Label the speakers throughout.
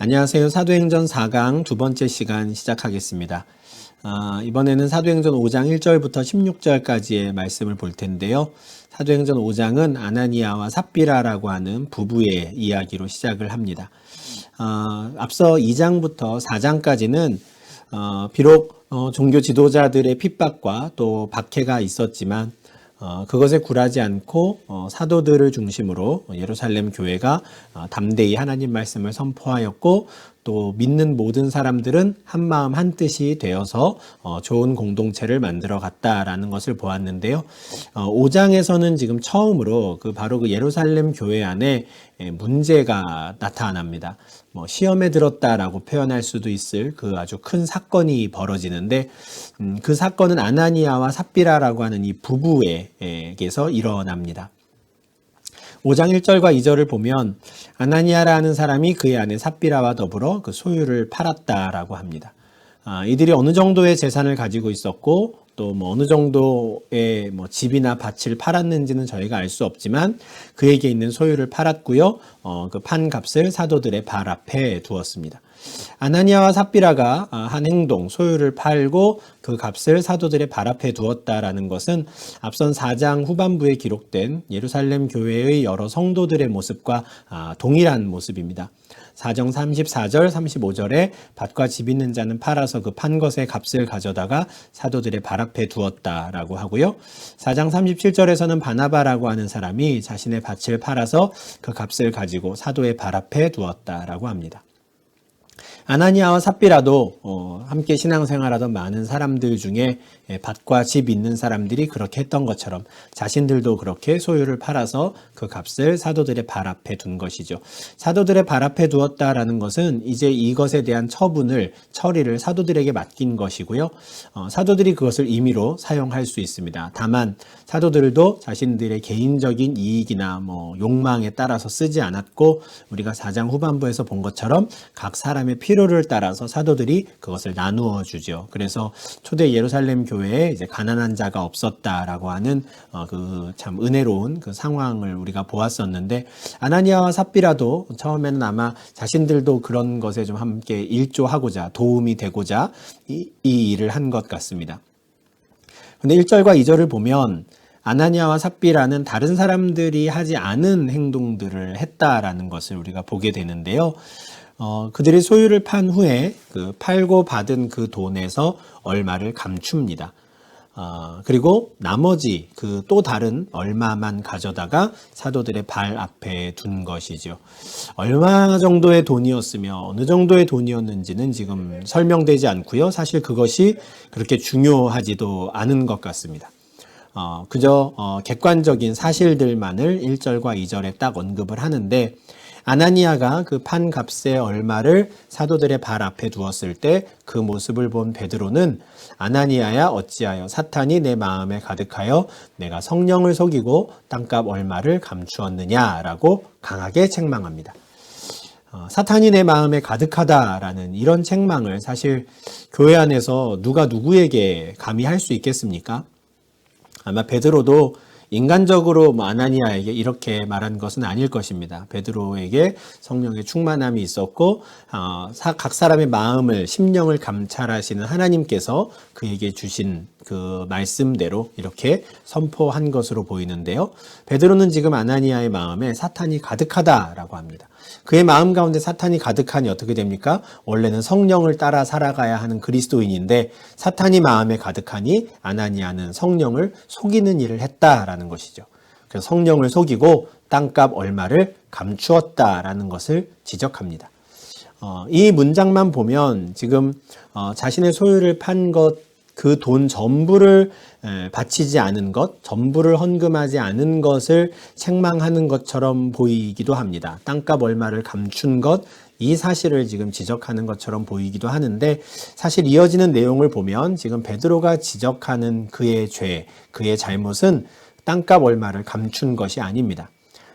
Speaker 1: 안녕하세요. 사도행전 4강 두 번째 시간 시작하겠습니다. 아, 이번에는 사도행전 5장 1절부터 16절까지의 말씀을 볼 텐데요. 사도행전 5장은 아나니아와 삽비라라고 하는 부부의 이야기로 시작을 합니다. 아, 앞서 2장부터 4장까지는 어, 비록 어, 종교 지도자들의 핍박과 또 박해가 있었지만 어, 그것에 굴하지 않고 어, 사도들을 중심으로 예루살렘 교회가 어, 담대히 하나님 말씀을 선포하였고 또 믿는 모든 사람들은 한 마음 한 뜻이 되어서 어, 좋은 공동체를 만들어 갔다라는 것을 보았는데요. 어, 5장에서는 지금 처음으로 그 바로 그 예루살렘 교회 안에 예, 문제가 나타납니다. 뭐 시험에 들었다라고 표현할 수도 있을 그 아주 큰 사건이 벌어지는데 음, 그 사건은 아나니아와 삽비라라고 하는 이 부부에게서 일어납니다. 5장 1절과 2절을 보면 아나니아라는 사람이 그의 아내 삽비라와 더불어 그 소유를 팔았다라고 합니다. 아, 이들이 어느 정도의 재산을 가지고 있었고 또 뭐 어느 정도의 뭐 집이나 밭을 팔았는지는 저희가 알 수 없지만 그에게 있는 소유를 팔았고요. 어, 그 판 값을 사도들의 발 앞에 두었습니다. 아나니아와 삽비라가 아, 한 행동, 소유를 팔고 그 값을 사도들의 발 앞에 두었다라는 것은 앞선 4장 후반부에 기록된 예루살렘 교회의 여러 성도들의 모습과 아, 동일한 모습입니다. 4정 34절, 35절에 밭과 집 있는 자는 팔아서 그 판 것의 값을 가져다가 사도들의 발 앞에 두었다라고 하고요. 4장 37절에서는 바나바라고 하는 사람이 자신의 밭을 팔아서 그 값을 가지고 사도의 발 앞에 두었다라고 합니다. 아나니아와 삽비라도 어, 함께 신앙생활하던 많은 사람들 중에 예, 밭과 집 있는 사람들이 그렇게 했던 것처럼 자신들도 그렇게 소유를 팔아서 그 값을 사도들의 발 앞에 둔 것이죠. 사도들의 발 앞에 두었다라는 것은 이제 이것에 대한 처분을 처리를 사도들에게 맡긴 것이고요. 어, 사도들이 그것을 임의로 사용할 수 있습니다. 다만 사도들도 자신들의 개인적인 이익이나 뭐 욕망에 따라서 쓰지 않았고 우리가 4장 후반부에서 본 것처럼 각 사람의 필요 를 따라서 사도들이 그것을 나누어 주죠. 그래서 초대 예루살렘 교회에 이제 가난한 자가 없었다라고 하는 어, 그 참 은혜로운 그 상황을 우리가 보았었는데 아나니아와 삽비라도 처음에는 아마 자신들도 그런 것에 좀 함께 일조하고자 도움이 되고자 이, 이 일을 한 것 같습니다. 근데 1절과 2절을 보면 아나니아와 삽비라는 다른 사람들이 하지 않은 행동들을 했다라는 것을 우리가 보게 되는데요. 어, 그들이 소유를 판 후에 그 팔고 받은 그 돈에서 얼마를 감춥니다. 어, 그리고 나머지 그 또 다른 얼마만 가져다가 사도들의 발 앞에 둔 것이죠. 얼마 정도의 돈이었으며 어느 정도의 돈이었는지는 지금 설명되지 않고요. 사실 그것이 그렇게 중요하지도 않은 것 같습니다. 어, 그저 어, 객관적인 사실들만을 1절과 2절에 딱 언급을 하는데 아나니아가 그 판 값의 얼마를 사도들의 발 앞에 두었을 때 그 모습을 본 베드로는 아나니아야 어찌하여 사탄이 내 마음에 가득하여 내가 성령을 속이고 땅값 얼마를 감추었느냐라고 강하게 책망합니다. 어, 사탄이 내 마음에 가득하다라는 이런 책망을 사실 교회 안에서 누가 누구에게 감히 할 수 있겠습니까? 아마 베드로도 인간적으로 뭐 아나니아에게 이렇게 말한 것은 아닐 것입니다. 베드로에게 성령의 충만함이 있었고 어, 각 사람의 마음을 심령을 감찰하시는 하나님께서 그에게 주신 그 말씀대로 이렇게 선포한 것으로 보이는데요. 베드로는 지금 아나니아의 마음에 사탄이 가득하다라고 합니다. 그의 마음 가운데 사탄이 가득하니 어떻게 됩니까? 원래는 성령을 따라 살아가야 하는 그리스도인인데 사탄이 마음에 가득하니 아나니아는 성령을 속이는 일을 했다라는 것이죠. 그래서 성령을 속이고 땅값 얼마를 감추었다라는 것을 지적합니다. 어, 이 문장만 보면 지금 어, 자신의 소유를 판 것, 그 돈 전부를 에, 바치지 않은 것, 전부를 헌금하지 않은 것을 책망하는 것처럼 보이기도 합니다. 땅값 얼마를 감춘 것, 이 사실을 지금 지적하는 것처럼 보이기도 하는데 사실 이어지는 내용을 보면 지금 베드로가 지적하는 그의 죄, 그의 잘못은 땅값 얼마를 감춘 것이 아닙니다.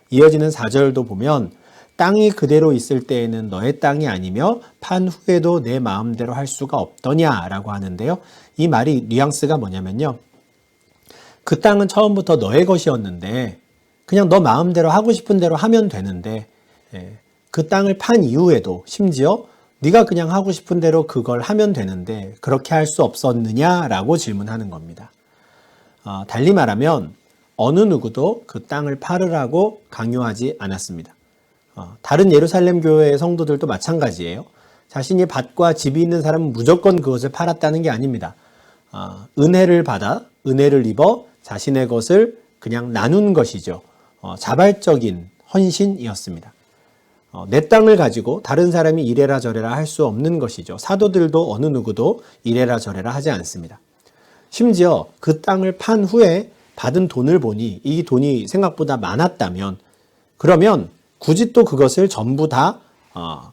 Speaker 1: 이어지는 4절도 보면 땅이 그대로 있을 때에는 너의 땅이 아니며 판 후에도 내 마음대로 할 수가 없더냐라고 하는데요. 이 말이 뉘앙스가 뭐냐면요. 그 땅은 처음부터 너의 것이었는데 그냥 너 마음대로 하고 싶은 대로 하면 되는데 예, 그 땅을 판 이후에도 심지어 네가 그냥 하고 싶은 대로 그걸 하면 되는데 그렇게 할 수 없었느냐라고 질문하는 겁니다. 어, 달리 말하면 어느 누구도 그 땅을 팔으라고 강요하지 않았습니다. 어, 다른 예루살렘 교회의 성도들도 마찬가지예요. 자신이 밭과 집이 있는 사람은 무조건 그것을 팔았다는 게 아닙니다. 어, 은혜를 받아 은혜를 입어 자신의 것을 그냥 나눈 것이죠. 어, 자발적인 헌신이었습니다. 어, 내 땅을 가지고 다른 사람이 이래라 저래라 할 수 없는 것이죠. 사도들도 어느 누구도 이래라 저래라 하지 않습니다. 심지어 그 땅을 판 후에 받은 돈을 보니 이 돈이 생각보다 많았다면 그러면 굳이 또 그것을 전부 다 어,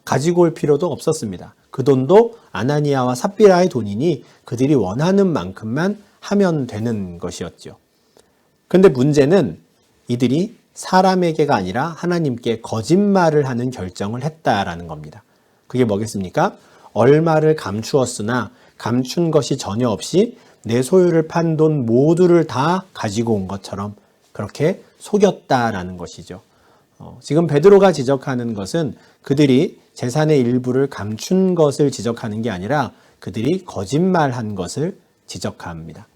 Speaker 1: 가지고 올 필요도 없었습니다. 그 돈도 아나니아와 삽비라의 돈이니 그들이 원하는 만큼만 하면 되는 것이었죠. 근데 문제는 이들이 사람에게가 아니라 하나님께 거짓말을 하는 결정을 했다라는 겁니다. 그게 뭐겠습니까? 얼마를 감추었으나 감춘 것이 전혀 없이 내 소유를 판 돈 모두를 다 가지고 온 것처럼 그렇게 속였다라는 것이죠. 어, 지금 베드로가 지적하는 것은 그들이 재산의 일부를 감춘 것을 지적하는 게 아니라 그들이 거짓말한 것을 지적합니다.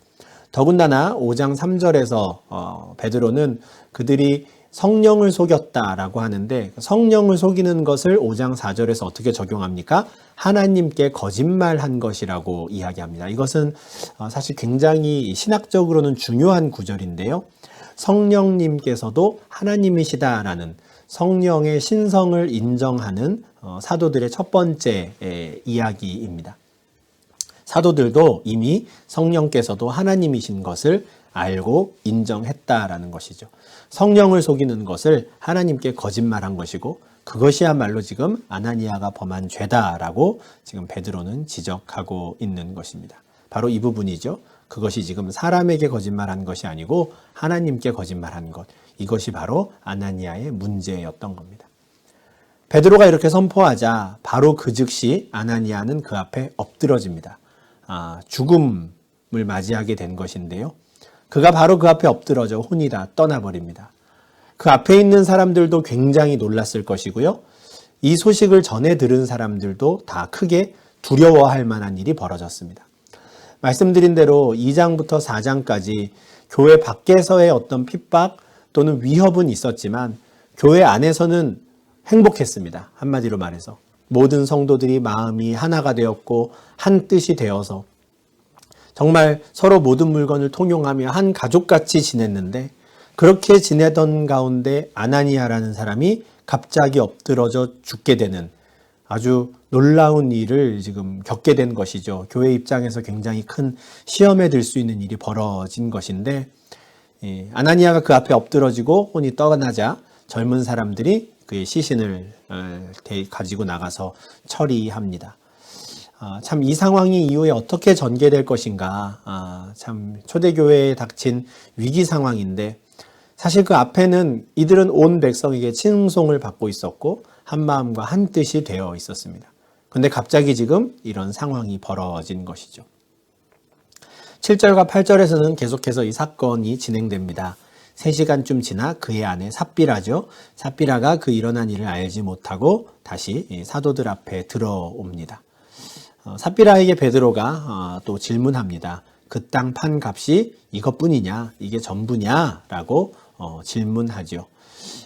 Speaker 1: 더군다나 5장 3절에서 어, 베드로는 그들이 성령을 속였다라고 하는데 성령을 속이는 것을 5장 4절에서 어떻게 적용합니까? 하나님께 거짓말한 것이라고 이야기합니다. 이것은 어, 사실 굉장히 신학적으로는 중요한 구절인데요. 성령님께서도 하나님이시다라는 성령의 신성을 인정하는 어, 사도들의 첫 번째 이야기입니다. 사도들도 이미 성령께서도 하나님이신 것을 알고 인정했다라는 것이죠. 성령을 속이는 것을 하나님께 거짓말한 것이고 그것이야말로 지금 아나니아가 범한 죄다라고 지금 베드로는 지적하고 있는 것입니다. 바로 이 부분이죠. 그것이 지금 사람에게 거짓말한 것이 아니고 하나님께 거짓말한 것. 이것이 바로 아나니아의 문제였던 겁니다. 베드로가 이렇게 선포하자 바로 그 즉시 아나니아는 그 앞에 엎드러집니다. 아, 죽음을 맞이하게 된 것인데요. 그가 바로 그 앞에 엎드러져 혼이 다 떠나버립니다. 그 앞에 있는 사람들도 굉장히 놀랐을 것이고요. 이 소식을 전해 들은 사람들도 다 크게 두려워할 만한 일이 벌어졌습니다. 말씀드린 대로 2장부터 4장까지 교회 밖에서의 어떤 핍박 또는 위협은 있었지만 교회 안에서는 행복했습니다. 한마디로 말해서. 모든 성도들이 마음이 하나가 되었고 한 뜻이 되어서 정말 서로 모든 물건을 통용하며 한 가족같이 지냈는데 그렇게 지내던 가운데 아나니아라는 사람이 갑자기 엎드러져 죽게 되는 아주 놀라운 일을 지금 겪게 된 것이죠. 교회 입장에서 굉장히 큰 시험에 들 수 있는 일이 벌어진 것인데 예, 아나니아가 그 앞에 엎드러지고 혼이 떠나자 젊은 사람들이 그의 시신을 어, 가지고 나가서 처리합니다. 아, 참이 상황이 이후에 어떻게 전개될 것인가 아, 참 초대교회에 닥친 위기 상황인데 사실 그 앞에는 이들은 온 백성에게 칭송을 받고 있었고 한 마음과 한 뜻이 되어 있었습니다. 근데 갑자기 지금 이런 상황이 벌어진 것이죠. 7절과 8절에서는 계속해서 이 사건이 진행됩니다. 3시간쯤 지나 그의 아내 삽비라죠. 삽비라가 그 일어난 일을 알지 못하고 다시 사도들 앞에 들어옵니다. 어, 삽비라에게 베드로가 어, 또 질문합니다. 그 땅 판 값이 이것뿐이냐? 이게 전부냐? 라고 어, 질문하죠.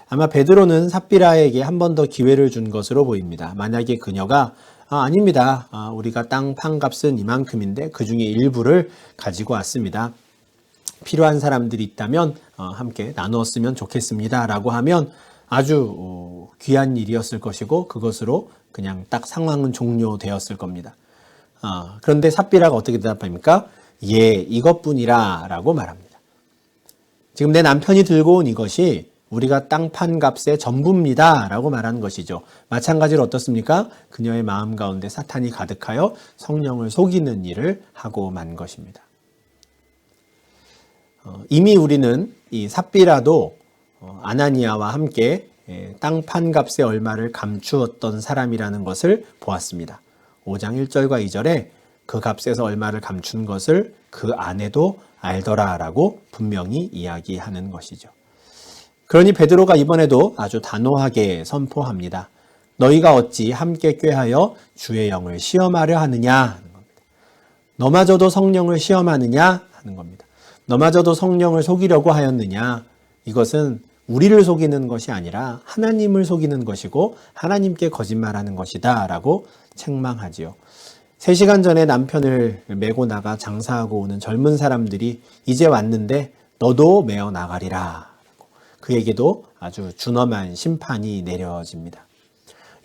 Speaker 1: 아마 베드로는 삽비라에게 한 번 더 기회를 준 것으로 보입니다. 만약에 그녀가 아, 닙니다 아, 우리가 땅 판 값은 이만큼인데 그 중에 일부를 가지고 왔습니다. 필요한 사람들이 있다면 어, 함께 나누었으면 좋겠습니다. 라고 하면 아주 어, 귀한 일이었을 것이고 그것으로 그냥 딱 상황은 종료되었을 겁니다. 어, 그런데 삽비라가 어떻게 대답합니까? 예, 이것뿐이라 라고 말합니다. 지금 내 남편이 들고 온 이것이 우리가 땅판 값의 전부입니다. 라고 말하는 것이죠. 마찬가지로 어떻습니까? 그녀의 마음 가운데 사탄이 가득하여 성령을 속이는 일을 하고 만 것입니다. 어, 이미 우리는 이 삽비라도 어, 아나니아와 함께 예, 땅판 값의 얼마를 감추었던 사람이라는 것을 보았습니다. 5장 1절과 2절에 그 값에서 얼마를 감춘 것을 그 아내도 알더라라고 분명히 이야기하는 것이죠. 그러니 베드로가 이번에도 아주 단호하게 선포합니다. 너희가 어찌 함께 꾀하여 주의 영을 시험하려 하느냐. 너마저도 성령을 시험하느냐 하는 겁니다. 너마저도 성령을 속이려고 하였느냐 이것은 우리를 속이는 것이 아니라 하나님을 속이는 것이고 하나님께 거짓말하는 것이다 라고 책망하지요. 3시간 전에 남편을 메고 나가 장사하고 오는 젊은 사람들이 이제 왔는데 너도 메어 나가리라. 그에게도 아주 준엄한 심판이 내려집니다.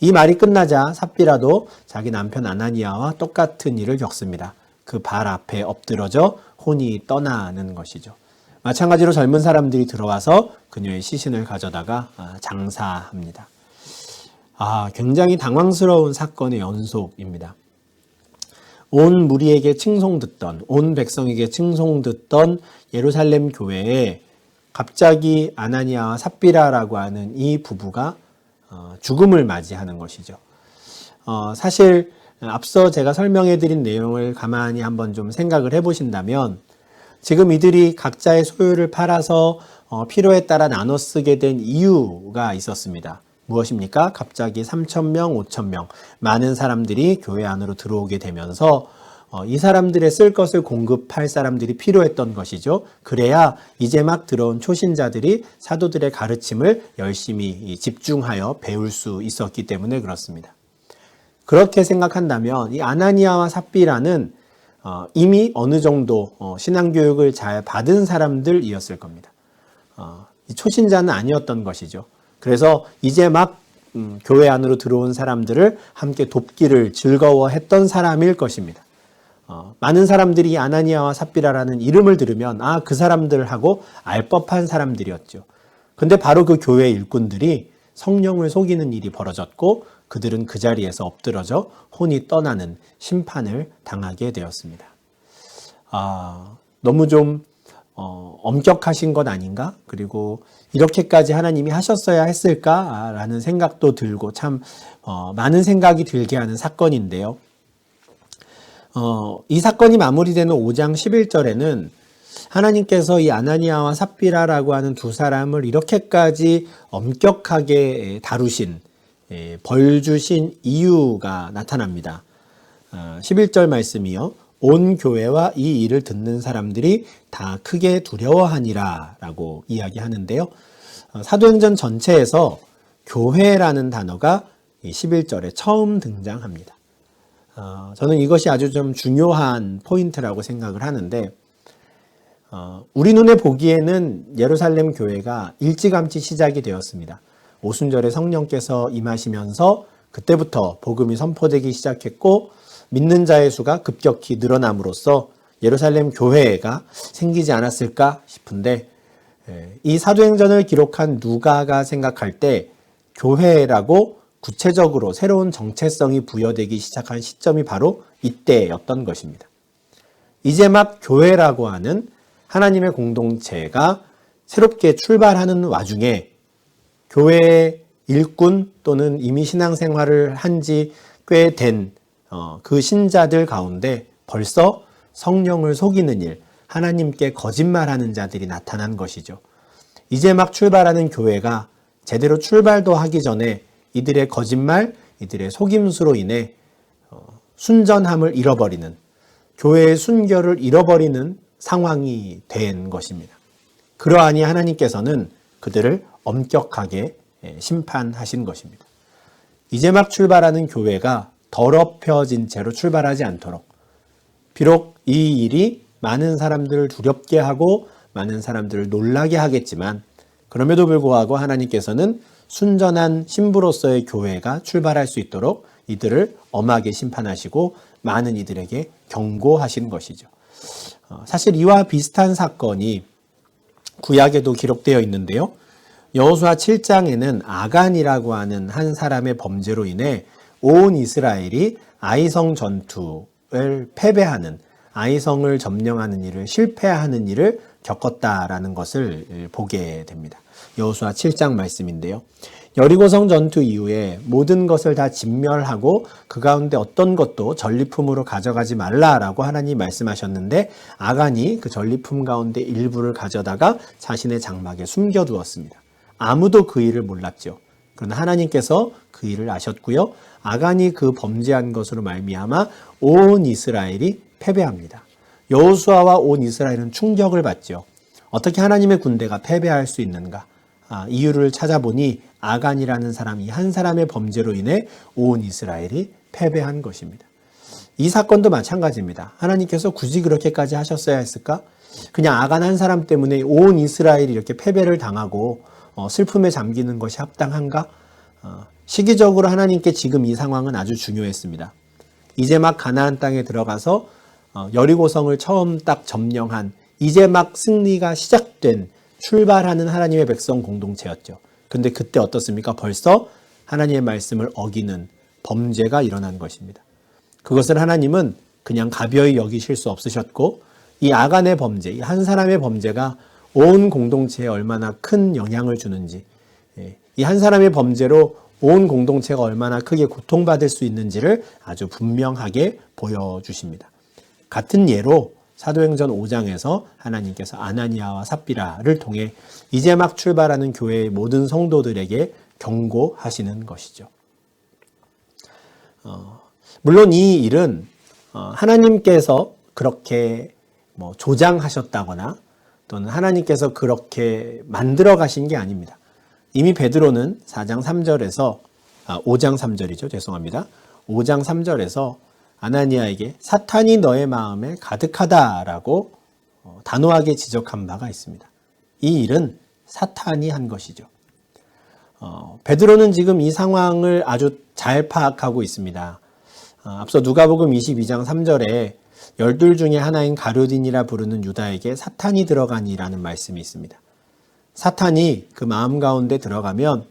Speaker 1: 이 말이 끝나자 삽비라도 자기 남편 아나니아와 똑같은 일을 겪습니다. 그 발 앞에 엎드러져 혼이 떠나는 것이죠. 마찬가지로 젊은 사람들이 들어와서 그녀의 시신을 가져다가 아, 장사합니다. 아, 굉장히 당황스러운 사건의 연속입니다. 온 무리에게 칭송 듣던, 온 백성에게 칭송 듣던 예루살렘 교회에 갑자기 아나니아와 삽비라라고 하는 이 부부가 어, 죽음을 맞이하는 것이죠. 어, 사실 앞서 제가 설명해 드린 내용을 가만히 한번 좀 생각을 해 보신다면 지금 이들이 각자의 소유를 팔아서 어, 필요에 따라 나눠 쓰게 된 이유가 있었습니다. 무엇입니까? 갑자기 3,000명, 5,000명, 많은 사람들이 교회 안으로 들어오게 되면서 어, 이 사람들의 쓸 것을 공급할 사람들이 필요했던 것이죠. 그래야 이제 막 들어온 초신자들이 사도들의 가르침을 열심히 집중하여 배울 수 있었기 때문에 그렇습니다. 그렇게 생각한다면 이 아나니아와 삽비라는 어, 이미 어느 정도 어, 신앙교육을 잘 받은 사람들이었을 겁니다. 어, 초신자는 아니었던 것이죠. 그래서 이제 막 음, 교회 안으로 들어온 사람들을 함께 돕기를 즐거워했던 사람일 것입니다. 어, 많은 사람들이 아나니아와 삽비라라는 이름을 들으면 아 그 사람들하고 알 법한 사람들이었죠. 근데 바로 그 교회 일꾼들이 성령을 속이는 일이 벌어졌고 그들은 그 자리에서 엎드러져 혼이 떠나는 심판을 당하게 되었습니다. 아, 너무 좀 어, 엄격하신 것 아닌가? 그리고 이렇게까지 하나님이 하셨어야 했을까라는 생각도 들고 참 어, 많은 생각이 들게 하는 사건인데요. 어, 이 사건이 마무리되는 5장 11절에는 하나님께서 이 아나니아와 삽비라라고 하는 두 사람을 이렇게까지 엄격하게 다루신 예, 벌 주신 이유가 나타납니다. 11절 아, 말씀이요. 온 교회와 이 일을 듣는 사람들이 다 크게 두려워하니라 라고 이야기하는데요. 어, 사도행전 전체에서 교회라는 단어가 11절에 처음 등장합니다. 어, 저는 이것이 아주 좀 중요한 포인트라고 생각을 하는데, 어, 우리 눈에 보기에는 예루살렘 교회가 일찌감치 시작이 되었습니다. 오순절에 성령께서 임하시면서 그때부터 복음이 선포되기 시작했고 믿는 자의 수가 급격히 늘어남으로써 예루살렘 교회가 생기지 않았을까 싶은데 예, 이 사도행전을 기록한 누가가 생각할 때 교회라고 구체적으로 새로운 정체성이 부여되기 시작한 시점이 바로 이때였던 것입니다. 이제 막 교회라고 하는 하나님의 공동체가 새롭게 출발하는 와중에 교회의 일꾼 또는 이미 신앙생활을 한 지 꽤 된그 어, 신자들 가운데 벌써 성령을 속이는 일, 하나님께 거짓말하는 자들이 나타난 것이죠. 이제 막 출발하는 교회가 제대로 출발도 하기 전에 이들의 거짓말, 이들의 속임수로 인해 어, 순전함을 잃어버리는 교회의 순결을 잃어버리는 상황이 된 것입니다. 그러하니 하나님께서는 그들을 엄격하게 예, 심판하신 것입니다. 이제 막 출발하는 교회가 더럽혀진 채로 출발하지 않도록 비록 이 일이 많은 사람들을 두렵게 하고 많은 사람들을 놀라게 하겠지만 그럼에도 불구하고 하나님께서는 순전한 신부로서의 교회가 출발할 수 있도록 이들을 엄하게 심판하시고 많은 이들에게 경고하신 것이죠. 어, 사실 이와 비슷한 사건이 구약에도 기록되어 있는데요. 여호수아 7장에는 아간이라고 하는 한 사람의 범죄로 인해 온 이스라엘이 아이성 전투를 패배하는 아이성을 점령하는 일을 실패하는 일을 겪었다라는 것을 보게 됩니다. 여호수아 7장 말씀인데요. 여리고성 전투 이후에 모든 것을 다 진멸하고 그 가운데 어떤 것도 전리품으로 가져가지 말라라고 하나님 말씀하셨는데 아간이 그 전리품 가운데 일부를 가져다가 자신의 장막에 숨겨두었습니다. 아무도 그 일을 몰랐죠. 그러나 하나님께서 그 일을 아셨고요. 아간이 그 범죄한 것으로 말미암아 온 이스라엘이 패배합니다. 여호수아와 온 이스라엘은 충격을 받죠. 어떻게 하나님의 군대가 패배할 수 있는가? 아, 이유를 찾아보니 아간이라는 사람이 한 사람의 범죄로 인해 온 이스라엘이 패배한 것입니다. 이 사건도 마찬가지입니다. 하나님께서 굳이 그렇게까지 하셨어야 했을까? 그냥 아간 한 사람 때문에 온 이스라엘이 이렇게 패배를 당하고 어, 슬픔에 잠기는 것이 합당한가? 어, 시기적으로 하나님께 지금 이 상황은 아주 중요했습니다. 이제 막 가나안 땅에 들어가서 어, 여리고성을 처음 딱 점령한 이제 막 승리가 시작된 출발하는 하나님의 백성 공동체였죠. 근데 그때 어떻습니까? 벌써 하나님의 말씀을 어기는 범죄가 일어난 것입니다. 그것을 하나님은 그냥 가벼이 여기실 수 없으셨고 이 아간의 범죄, 이 한 사람의 범죄가 온 공동체에 얼마나 큰 영향을 주는지, 예, 이한 사람의 범죄로 온 공동체가 얼마나 크게 고통받을 수 있는지를 아주 분명하게 보여주십니다. 같은 예로 사도행전 5장에서 하나님께서 아나니아와 삽비라를 통해 이제 막 출발하는 교회의 모든 성도들에게 경고하시는 것이죠. 어, 물론 이 일은 어, 하나님께서 그렇게 뭐 조장하셨다거나 또는 하나님께서 그렇게 만들어 가신 게 아닙니다. 이미 베드로는 4장 3절에서 아, 5장 3절이죠. 죄송합니다. 5장 3절에서 아나니아에게 사탄이 너의 마음에 가득하다라고 어, 단호하게 지적한 바가 있습니다. 이 일은 사탄이 한 것이죠. 어, 베드로는 지금 이 상황을 아주 잘 파악하고 있습니다. 어, 앞서 누가복음 22장 3절에 열둘 중에 하나인 가룟딘이라 부르는 유다에게 사탄이 들어가니라는 말씀이 있습니다. 사탄이 그 마음 가운데 들어가면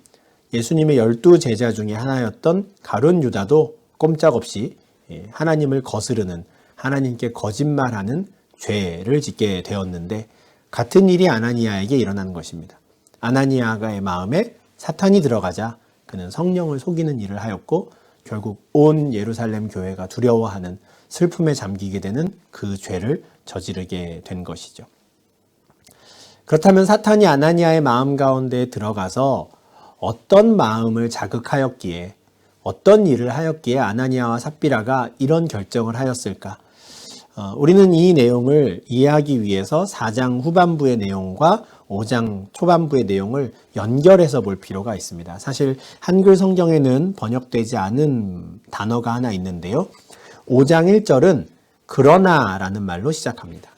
Speaker 1: 예수님의 열두 제자 중에 하나였던 가룟 유다도 꼼짝없이 예, 하나님을 거스르는 하나님께 거짓말하는 죄를 짓게 되었는데 같은 일이 아나니아에게 일어난 것입니다. 아나니아가의 마음에 사탄이 들어가자 그는 성령을 속이는 일을 하였고 결국 온 예루살렘 교회가 두려워하는 슬픔에 잠기게 되는 그 죄를 저지르게 된 것이죠. 그렇다면 사탄이 아나니아의 마음 가운데 들어가서 어떤 마음을 자극하였기에 어떤 일을 하였기에 아나니아와 삽비라가 이런 결정을 하였을까? 어, 우리는 이 내용을 이해하기 위해서 4장 후반부의 내용과 5장 초반부의 내용을 연결해서 볼 필요가 있습니다. 사실 한글 성경에는 번역되지 않은 단어가 하나 있는데요. 5장 1절은 그러나 라는 말로 시작합니다.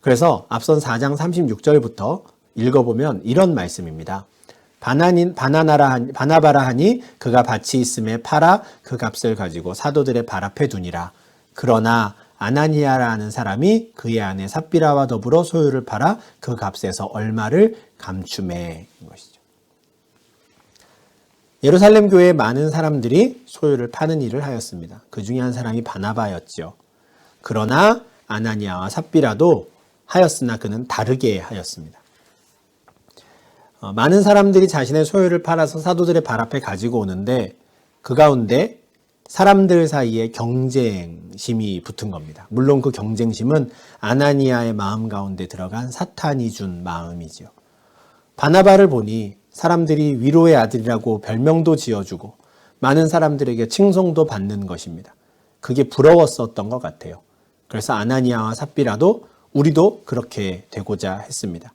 Speaker 1: 그래서 앞선 4장 36절부터 읽어보면 이런 말씀입니다. 바나닌, 바나나라, 바나바라 하니 그가 밭이 있음에 팔아 그 값을 가지고 사도들의 발 앞에 두니라. 그러나 아나니아라는 사람이 그의 아내 삽비라와 더불어 소유를 팔아 그 값에서 얼마를 감춤해 것이죠. 예루살렘 교회에 많은 사람들이 소유를 파는 일을 하였습니다. 그 중에 한 사람이 바나바였죠. 그러나 아나니아와 삽비라도 하였으나 그는 다르게 하였습니다. 어, 많은 사람들이 자신의 소유를 팔아서 사도들의 발 앞에 가지고 오는데 그 가운데 사람들 사이에 경쟁심이 붙은 겁니다. 물론 그 경쟁심은 아나니아의 마음 가운데 들어간 사탄이 준 마음이죠. 바나바를 보니 사람들이 위로의 아들이라고 별명도 지어주고 많은 사람들에게 칭송도 받는 것입니다. 그게 부러웠었던 것 같아요. 그래서 아나니아와 삽비라도 우리도 그렇게 되고자 했습니다.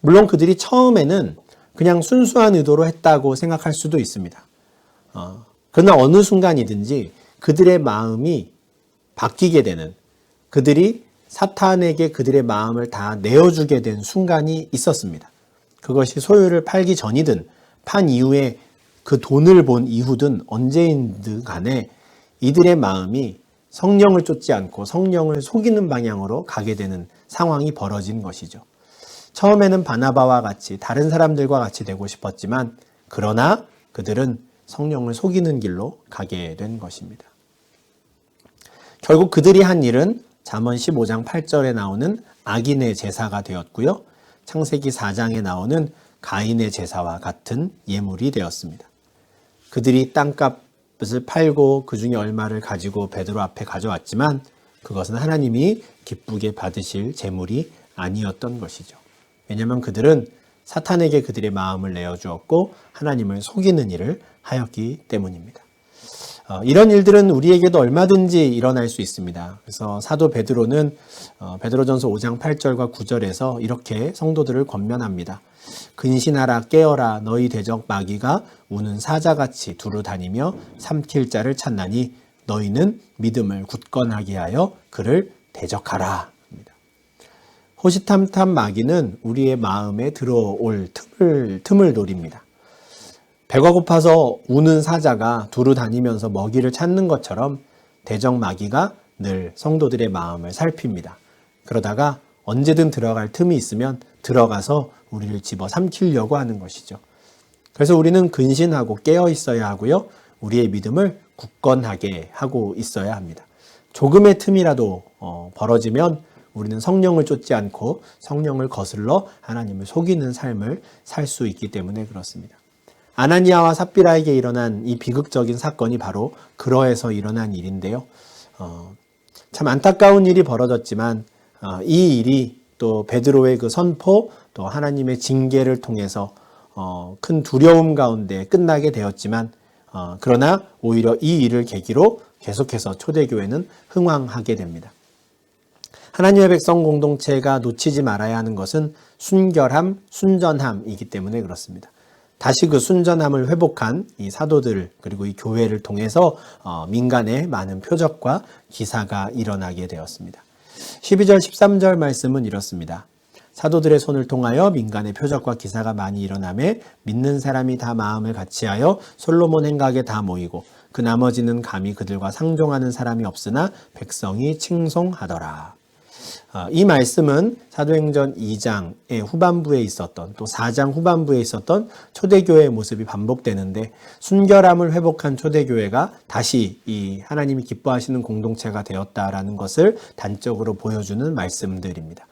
Speaker 1: 물론 그들이 처음에는 그냥 순수한 의도로 했다고 생각할 수도 있습니다. 어, 그러나 어느 순간이든지 그들의 마음이 바뀌게 되는 그들이 사탄에게 그들의 마음을 다 내어주게 된 순간이 있었습니다. 그것이 소유를 팔기 전이든 판 이후에 그 돈을 본 이후든 언제인든 간에 이들의 마음이 성령을 쫓지 않고 성령을 속이는 방향으로 가게 되는 상황이 벌어진 것이죠. 처음에는 바나바와 같이 다른 사람들과 같이 되고 싶었지만 그러나 그들은 성령을 속이는 길로 가게 된 것입니다. 결국 그들이 한 일은 잠언 15장 8절에 나오는 악인의 제사가 되었고요. 창세기 4장에 나오는 가인의 제사와 같은 예물이 되었습니다. 그들이 땅값을 팔고 그 중에 얼마를 가지고 베드로 앞에 가져왔지만 그것은 하나님이 기쁘게 받으실 제물이 아니었던 것이죠. 왜냐하면 그들은 사탄에게 그들의 마음을 내어주었고 하나님을 속이는 일을 하였기 때문입니다. 어, 이런 일들은 우리에게도 얼마든지 일어날 수 있습니다. 그래서 사도 베드로는 어, 베드로전서 5장 8절과 9절에서 이렇게 성도들을 권면합니다. 근신하라 깨어라 너희 대적 마귀가 우는 사자같이 두루 다니며 삼킬 자를 찾나니 너희는 믿음을 굳건하게 하여 그를 대적하라. 호시탐탐 마귀는 우리의 마음에 들어올 틈을, 틈을 노립니다. 배가 고파서 우는 사자가 두루 다니면서 먹이를 찾는 것처럼 대적 마귀가 늘 성도들의 마음을 살핍니다. 그러다가 언제든 들어갈 틈이 있으면 들어가서 우리를 집어 삼키려고 하는 것이죠. 그래서 우리는 근신하고 깨어 있어야 하고요. 우리의 믿음을 굳건하게 하고 있어야 합니다. 조금의 틈이라도 어, 벌어지면 우리는 성령을 쫓지 않고 성령을 거슬러 하나님을 속이는 삶을 살 수 있기 때문에 그렇습니다. 아나니아와 삽비라에게 일어난 이 비극적인 사건이 바로 그러해서 일어난 일인데요. 어, 참 안타까운 일이 벌어졌지만 어, 이 일이 또 베드로의 그 선포 또 하나님의 징계를 통해서 어, 큰 두려움 가운데 끝나게 되었지만 어, 그러나 오히려 이 일을 계기로 계속해서 초대교회는 흥왕하게 됩니다. 하나님의 백성 공동체가 놓치지 말아야 하는 것은 순결함, 순전함이기 때문에 그렇습니다. 다시 그 순전함을 회복한 이 사도들 그리고 이 교회를 통해서 어, 민간에 많은 표적과 기사가 일어나게 되었습니다. 12절 13절 말씀은 이렇습니다. 사도들의 손을 통하여 민간의 표적과 기사가 많이 일어나매 믿는 사람이 다 마음을 같이하여 솔로몬 행각에 다 모이고 그 나머지는 감히 그들과 상종하는 사람이 없으나 백성이 칭송하더라. 아, 이 말씀은 사도행전 2장의 후반부에 있었던 또 4장 후반부에 있었던 초대교회의 모습이 반복되는데 순결함을 회복한 초대교회가 다시 이 하나님이 기뻐하시는 공동체가 되었다라는 것을 단적으로 보여주는 말씀들입니다.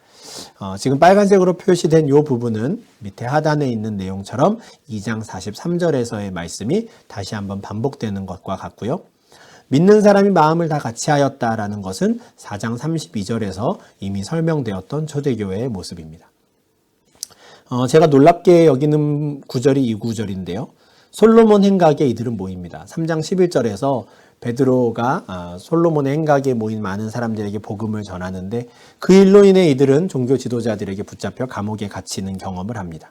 Speaker 1: 어, 지금 빨간색으로 표시된 이 부분은 밑에 하단에 있는 내용처럼 2장 43절에서의 말씀이 다시 한번 반복되는 것과 같고요. 믿는 사람이 마음을 다 같이 하였다라는 것은 4장 32절에서 이미 설명되었던 초대교회의 모습입니다. 어, 제가 놀랍게 여기는 구절이 이 구절인데요. 솔로몬 행각에 이들은 모입니다. 3장 11절에서 베드로가 아, 솔로몬의 행각에 모인 많은 사람들에게 복음을 전하는데 그 일로 인해 이들은 종교 지도자들에게 붙잡혀 감옥에 갇히는 경험을 합니다.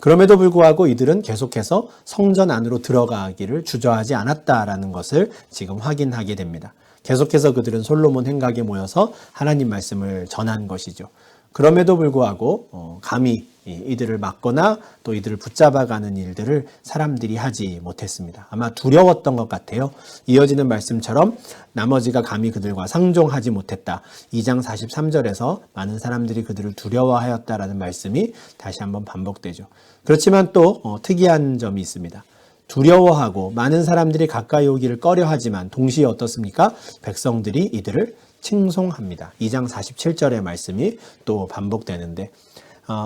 Speaker 1: 그럼에도 불구하고 이들은 계속해서 성전 안으로 들어가기를 주저하지 않았다라는 것을 지금 확인하게 됩니다. 계속해서 그들은 솔로몬 행각에 모여서 하나님 말씀을 전한 것이죠. 그럼에도 불구하고 어, 감히 이들을 막거나 또 이들을 붙잡아가는 일들을 사람들이 하지 못했습니다. 아마 두려웠던 것 같아요. 이어지는 말씀처럼 나머지가 감히 그들과 상종하지 못했다. 2장 43절에서 많은 사람들이 그들을 두려워하였다라는 말씀이 다시 한번 반복되죠. 그렇지만 또 어, 특이한 점이 있습니다. 두려워하고 많은 사람들이 가까이 오기를 꺼려하지만 동시에 어떻습니까? 백성들이 이들을 칭송합니다. 2장 47절의 말씀이 또 반복되는데 어,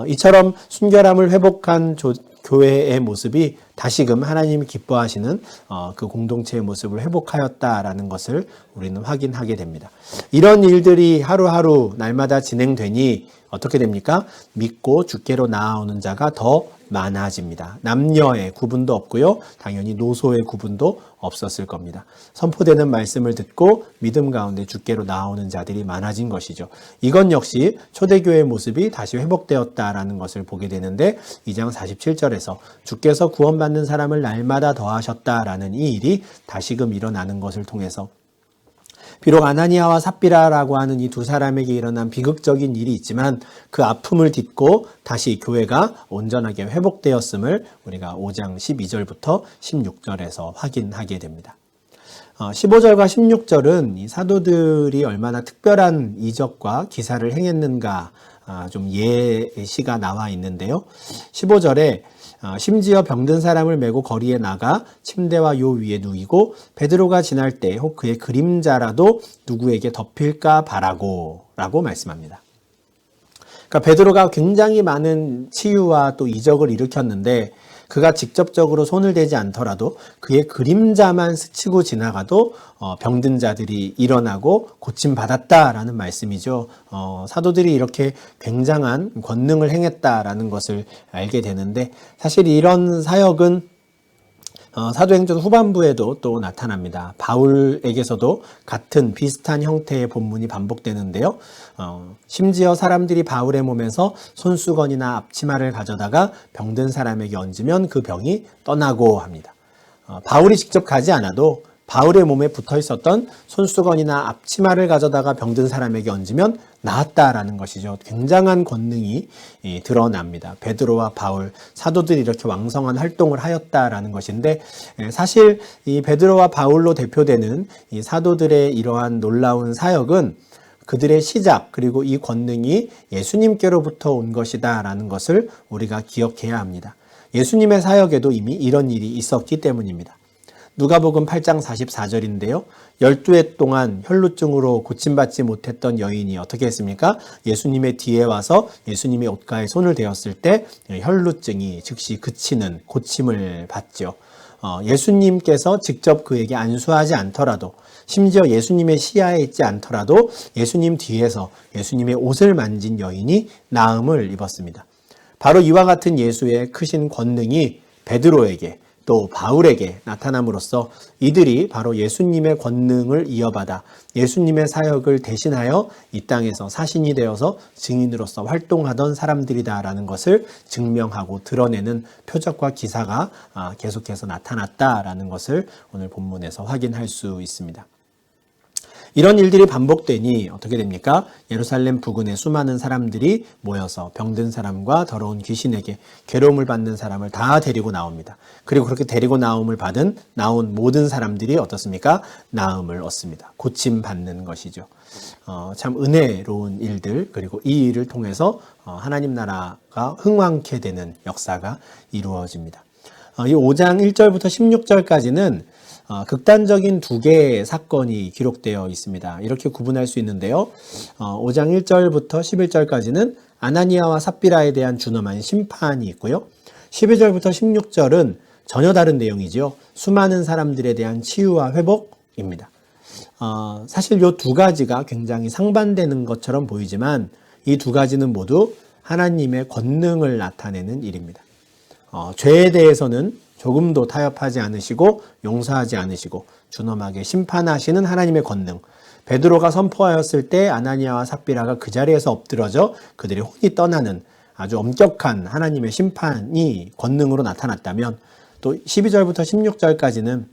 Speaker 1: 이처럼 순결함을 회복한 조, 교회의 모습이 다시금 하나님이 기뻐하시는 어, 그 공동체의 모습을 회복하였다라는 것을 우리는 확인하게 됩니다. 이런 일들이 하루하루 날마다 진행되니 어떻게 됩니까? 믿고 주께로 나아오는 자가 더 많아집니다. 남녀의 구분도 없고요. 당연히 노소의 구분도 없었을 겁니다. 선포되는 말씀을 듣고 믿음 가운데 주께로 나오는 자들이 많아진 것이죠. 이건 역시 초대교회의 모습이 다시 회복되었다라는 것을 보게 되는데 2장 47절에서 주께서 구원받는 사람을 날마다 더하셨다라는 이 일이 다시금 일어나는 것을 통해서 비록 아나니아와 삽비라라고 하는 이 두 사람에게 일어난 비극적인 일이 있지만 그 아픔을 딛고 다시 교회가 온전하게 회복되었음을 우리가 5장 12절부터 16절에서 확인하게 됩니다. 15절과 어, 16절은 이 사도들이 얼마나 특별한 이적과 기사를 행했는가 아, 좀 예시가 나와 있는데요. 15절에 어, 심지어 병든 사람을 메고 거리에 나가 침대와 요 위에 누이고 베드로가 지날 때 혹 그의 그림자라도 누구에게 덮일까 바라고 라고 말씀합니다. 그러니까 베드로가 굉장히 많은 치유와 또 이적을 일으켰는데 그가 직접적으로 손을 대지 않더라도 그의 그림자만 스치고 지나가도 어, 병든 자들이 일어나고 고침 받았다라는 말씀이죠. 어, 사도들이 이렇게 굉장한 권능을 행했다라는 것을 알게 되는데 사실 이런 사역은 어, 사도행전 후반부에도 또 나타납니다. 바울에게서도 같은 비슷한 형태의 본문이 반복되는데요. 어, 심지어 사람들이 바울의 몸에서 손수건이나 앞치마를 가져다가 병든 사람에게 얹으면 그 병이 떠나고 합니다. 어, 바울이 직접 가지 않아도 바울의 몸에 붙어 있었던 손수건이나 앞치마를 가져다가 병든 사람에게 얹으면 나았다라는 것이죠. 굉장한 권능이 이, 드러납니다. 베드로와 바울 사도들이 이렇게 왕성한 활동을 하였다라는 것인데 에, 사실 이 베드로와 바울로 대표되는 이 사도들의 이러한 놀라운 사역은 그들의 시작 그리고 이 권능이 예수님께로부터 온 것이다라는 것을 우리가 기억해야 합니다. 예수님의 사역에도 이미 이런 일이 있었기 때문입니다. 누가복음 8장 44절인데요. 12해 동안 혈루증으로 고침받지 못했던 여인이 어떻게 했습니까? 예수님의 뒤에 와서 예수님의 옷가에 손을 대었을 때 혈루증이 즉시 그치는 고침을 받죠. 어, 예수님께서 직접 그에게 안수하지 않더라도 심지어 예수님의 시야에 있지 않더라도 예수님 뒤에서 예수님의 옷을 만진 여인이 나음을 입었습니다. 바로 이와 같은 예수의 크신 권능이 베드로에게 또 바울에게 나타남으로써 이들이 바로 예수님의 권능을 이어받아 예수님의 사역을 대신하여 이 땅에서 사신이 되어서 증인으로서 활동하던 사람들이다라는 것을 증명하고 드러내는 표적과 기사가 아, 계속해서 나타났다라는 것을 오늘 본문에서 확인할 수 있습니다. 이런 일들이 반복되니 어떻게 됩니까? 예루살렘 부근에 수많은 사람들이 모여서 병든 사람과 더러운 귀신에게 괴로움을 받는 사람을 다 데리고 나옵니다. 그리고 그렇게 데리고 나옴을 받은 나온 모든 사람들이 어떻습니까? 나음을 얻습니다. 고침 받는 것이죠. 어, 참 은혜로운 일들 그리고 이 일을 통해서 어, 하나님 나라가 흥왕케 되는 역사가 이루어집니다. 어, 이 5장 1절부터 16절까지는 어, 극단적인 두 개의 사건이 기록되어 있습니다. 이렇게 구분할 수 있는데요. 어, 5장 1절부터 11절까지는 아나니아와 삽비라에 대한 준엄한 심판이 있고요. 12절부터 16절은 전혀 다른 내용이죠. 수많은 사람들에 대한 치유와 회복입니다. 어, 사실 이 두 가지가 굉장히 상반되는 것처럼 보이지만 이 두 가지는 모두 하나님의 권능을 나타내는 일입니다. 어, 죄에 대해서는 조금도 타협하지 않으시고 용서하지 않으시고 준엄하게 심판하시는 하나님의 권능. 베드로가 선포하였을 때 아나니아와 삽비라가 그 자리에서 엎드러져 그들의 혼이 떠나는 아주 엄격한 하나님의 심판이 권능으로 나타났다면 또 12절부터 16절까지는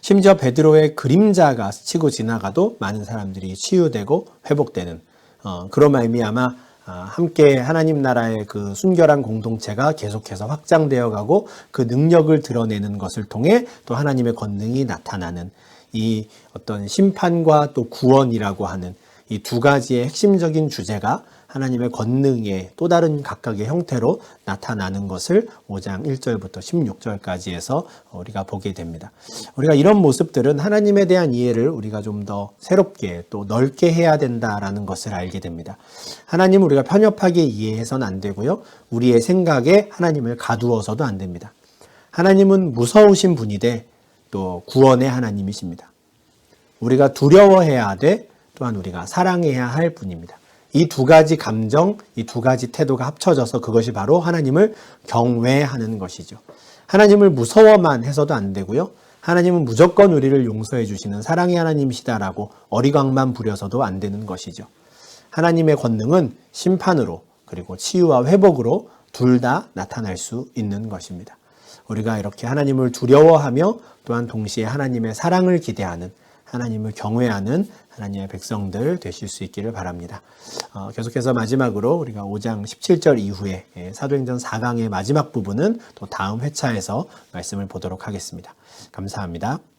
Speaker 1: 심지어 베드로의 그림자가 스치고 지나가도 많은 사람들이 치유되고 회복되는 어, 그로 말미암아 아, 함께 하나님 나라의 그 순결한 공동체가 계속해서 확장되어 가고 그 능력을 드러내는 것을 통해 또 하나님의 권능이 나타나는 이 어떤 심판과 또 구원이라고 하는 이 두 가지의 핵심적인 주제가 하나님의 권능의 또 다른 각각의 형태로 나타나는 것을 5장 1절부터 16절까지 해서 우리가 보게 됩니다. 우리가 이런 모습들은 하나님에 대한 이해를 우리가 좀 더 새롭게 또 넓게 해야 된다라는 것을 알게 됩니다. 하나님을 우리가 편협하게 이해해서는 안 되고요. 우리의 생각에 하나님을 가두어서도 안 됩니다. 하나님은 무서우신 분이되 또 구원의 하나님이십니다. 우리가 두려워해야 돼 또한 우리가 사랑해야 할 분입니다. 이 두 가지 감정, 이 두 가지 태도가 합쳐져서 그것이 바로 하나님을 경외하는 것이죠. 하나님을 무서워만 해서도 안 되고요. 하나님은 무조건 우리를 용서해 주시는 사랑의 하나님이시다라고 어리광만 부려서도 안 되는 것이죠. 하나님의 권능은 심판으로 그리고 치유와 회복으로 둘 다 나타날 수 있는 것입니다. 우리가 이렇게 하나님을 두려워하며 또한 동시에 하나님의 사랑을 기대하는 하나님을 경외하는 하나님의 백성들 되실 수 있기를 바랍니다. 어, 계속해서 마지막으로 우리가 5장 17절 이후에 예, 사도행전 4강의 마지막 부분은 또 다음 회차에서 말씀을 보도록 하겠습니다. 감사합니다.